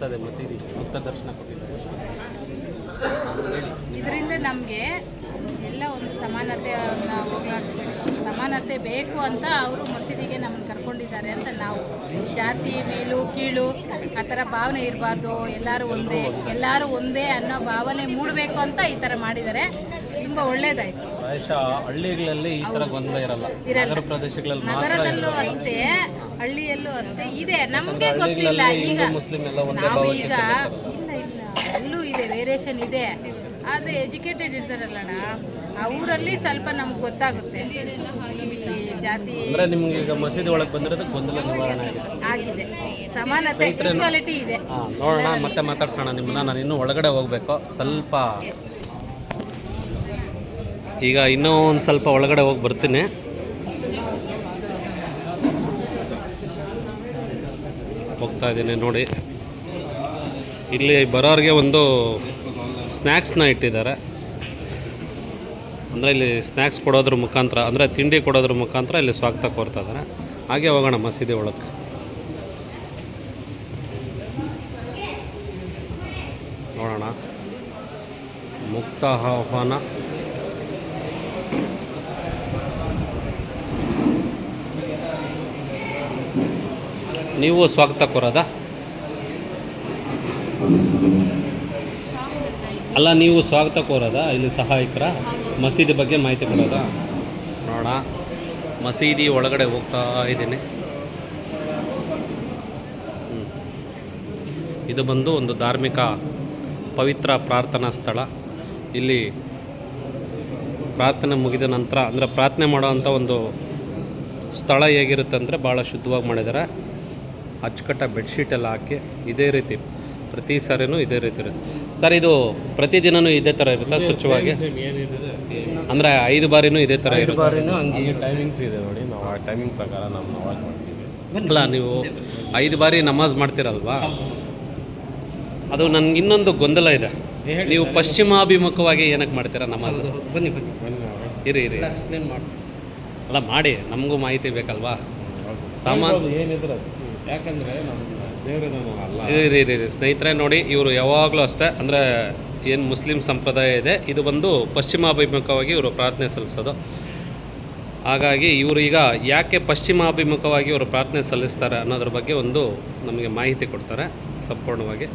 ಅನಿಸ್ತಾ ಇದೆ ಮಸೀದಿ ಮುಕ್ತ ದರ್ಶನ ಕೊಟ್ಟಿದ್ದಾರೆ. ಇದರಿಂದ ನಮಗೆ ಎಲ್ಲ ಒಂದು ಸಮಾನತೆ ಹೋಗಲಾಡಿಸ್ಬೇಕು. ಸಮಾನತೆ ಬೇಕು ಅಂತ ಅವರು ಮಸೀದಿಗೆ ನಮ್ಮನ್ನು ಕರ್ಕೊಂಡಿದ್ದಾರೆ ಅಂತ ನಾವು. ಜಾತಿ ಮೇಲು ಕೀಳು ಆ ಥರ ಭಾವನೆ ಇರಬಾರ್ದು. ಎಲ್ಲರೂ ಒಂದೇ ಎಲ್ಲರೂ ಒಂದೇ ಅನ್ನೋ ಭಾವನೆ ಮೂಡಬೇಕು ಅಂತ ಈ ಥರ ಮಾಡಿದ್ದಾರೆ. ತುಂಬ ಒಳ್ಳೆಯದಾಯಿತು ಪ್ರಾಯಶಃ ಹಳ್ಳಿಗಳಲ್ಲಿ ಈ ಥರ ಗೊಂದಲ ಇರಲ್ಲ. ಇರಲ್ಲ. ಪ್ರದೇಶಗಳಲ್ಲಿ ನಗರದಲ್ಲೂ ಅಷ್ಟೇ. ಹಳ್ಳಿಯಲ್ಲೂ ಅಷ್ಟೇ ಇದೆ. ನಮಗೆ ಗೊತ್ತಿಲ್ಲ. ಈಗ ನಾವು ಈಗ ಇಲ್ಲ ಇಲ್ಲ. ಅಲ್ಲೂ ಇದೆ ವೇರಿಯೇಷನ್ ಇದೆ. ಆದರೆ ಎಜುಕೇಟೆಡ್ ಇರ್ತಾರಲ್ಲಣ್ಣ ಊರಲ್ಲಿ ಸ್ವಲ್ಪ ನಮ್ಗೆ ಗೊತ್ತಾಗುತ್ತೆ. ಜಾತಿ ಅಂದ್ರೆ ನಿಮ್ಗೆ ಈಗ ಮಸೀದಿ ಒಳಗೆ ಬಂದಿರೋದು ಗೊಂದಲ ನಿವಾರಣೆ ಆಗಿದೆ. ಆಗಿದೆ. ಸಮಾನತೆ ಈಕ್ವಾಲಿಟಿ ಇದೆ. ನೋಡೋಣ ಮತ್ತೆ ಮಾತಾಡ್ಸೋಣ. ನಿಮ್ಮನ್ನ ನಾನು ಇನ್ನೂ ಒಳಗಡೆ ಹೋಗಬೇಕು. ಸ್ವಲ್ಪ ಈಗ ಇನ್ನೂ ಒಂದು ಸ್ವಲ್ಪ ಒಳಗಡೆ ಹೋಗಿ ಬರ್ತೀನಿ. ಹೋಗ್ತಾ ಇದ್ದೀನಿ ನೋಡಿ. ಇಲ್ಲಿ ಬರೋರಿಗೆ ಒಂದು ಸ್ನ್ಯಾಕ್ಸ್ನ ಇಟ್ಟಿದ್ದಾರೆ. ಅಂದರೆ ಇಲ್ಲಿ ಸ್ನ್ಯಾಕ್ಸ್ ಕೊಡೋದ್ರ ಮುಖಾಂತರ, ಅಂದರೆ ತಿಂಡಿ ಕೊಡೋದ್ರ ಮುಖಾಂತರ ಇಲ್ಲಿ ಸ್ವಾಗತ ಕೋರ್ತಾ ಇದ್ದಾರೆ. ಹಾಗೆ ಹೋಗೋಣ ಮಸೀದಿ ಒಳಗೆ ನೋಡೋಣ. ಮುಕ್ತ ಆಹ್ವಾನ ನೀವು ಸ್ವಾಗತ ಕೋರೋದಾ? ಅಲ್ಲ, ನೀವು ಸ್ವಾಗತ ಕೋರೋದಾ? ಇಲ್ಲಿ ಸಹಾಯಕರ ಮಸೀದಿ ಬಗ್ಗೆ ಮಾಹಿತಿ ಕೊಡೋದಾ? ನೋಡೋಣ. ಮಸೀದಿ ಒಳಗಡೆ ಹೋಗ್ತಾ ಇದ್ದೀನಿ. ಇದು ಬಂದು ಒಂದು ಧಾರ್ಮಿಕ ಪವಿತ್ರ ಪ್ರಾರ್ಥನಾ ಸ್ಥಳ. ಇಲ್ಲಿ ಪ್ರಾರ್ಥನೆ ಮುಗಿದ ನಂತರ, ಅಂದರೆ ಪ್ರಾರ್ಥನೆ ಮಾಡೋವಂಥ ಒಂದು ಸ್ಥಳ ಹೇಗಿರುತ್ತೆ ಅಂದರೆ ಭಾಳ ಶುದ್ಧವಾಗಿ ಮಾಡಿದ್ದಾರೆ. ಅಚ್ಚುಕಟ್ಟ ಬೆಡ್ಶೀಟ್ ಎಲ್ಲ ಹಾಕಿ ಇದೇ ರೀತಿ ಪ್ರತಿ ಸಾರಿನೂ ಇದೇ ರೀತಿ ಇರುತ್ತೆ. ಸರ್ ಇದು ಪ್ರತಿದಿನವೂ ಇದೇ ಥರ ಇರುತ್ತಾ ಸ್ವಚ್ಛವಾಗಿ? ಅಂದರೆ ಐದು ಬಾರಿನೂ ಇದೇ ಥರ ಇರುತ್ತೆ? ಬಾರಿನೂ ಹಂಗೆ ಟೈಮಿಂಗ್ಸ್ ಇದೆ ನೋಡಿ ನಾವು ಆ ಟೈಮಿಂಗ್ ಪ್ರಕಾರ ನಾವು ನಮಾಜ್ ಮಾಡ್ತೀವಿ. ಅಲ್ಲ ನೀವು ಐದು ಬಾರಿ ನಮಾಜ್ ಮಾಡ್ತೀರಲ್ವಾ? ಅದು ನನಗೆ ಇನ್ನೊಂದು ಗೊಂದಲ ಇದೆ. ನೀವು ಪಶ್ಚಿಮಾಭಿಮುಖವಾಗಿ ಏನಕ್ಕೆ ಮಾಡ್ತೀರಾ ನಮಾಜ್? ಬನ್ನಿ ಬನ್ನಿ. ಇರಿ ಇರಿ. ಮಾಡ್ತೀನಿ. ಅಲ್ಲ ಮಾಡಿ ನಮಗೂ ಮಾಹಿತಿ ಬೇಕಲ್ವಾ? ಸಾಮಾನ್ಯ ಏನಿದ್ರೆ. ಯಾಕಂದ್ರೆ ಸ್ನೇಹಿತರೆ, ನೋಡಿ, ಇವರು ಯಾವಾಗಲೂ ಅಷ್ಟೇ. ಅಂದರೆ ಏನು ಮುಸ್ಲಿಂ ಸಂಪ್ರದಾಯ ಇದೆ, ಇದು ಬಂದು ಪಶ್ಚಿಮಾಭಿಮುಖವಾಗಿ ಇವರು ಪ್ರಾರ್ಥನೆ ಸಲ್ಲಿಸೋದು. ಹಾಗಾಗಿ ಇವರು ಈಗ ಯಾಕೆ ಪಶ್ಚಿಮಾಭಿಮುಖವಾಗಿ ಇವರು ಪ್ರಾರ್ಥನೆ ಸಲ್ಲಿಸ್ತಾರೆ ಅನ್ನೋದ್ರ ಬಗ್ಗೆ ಒಂದು ನಮಗೆ ಮಾಹಿತಿ ಕೊಡ್ತಾರೆ, ಸಂಪೂರ್ಣವಾಗಿ.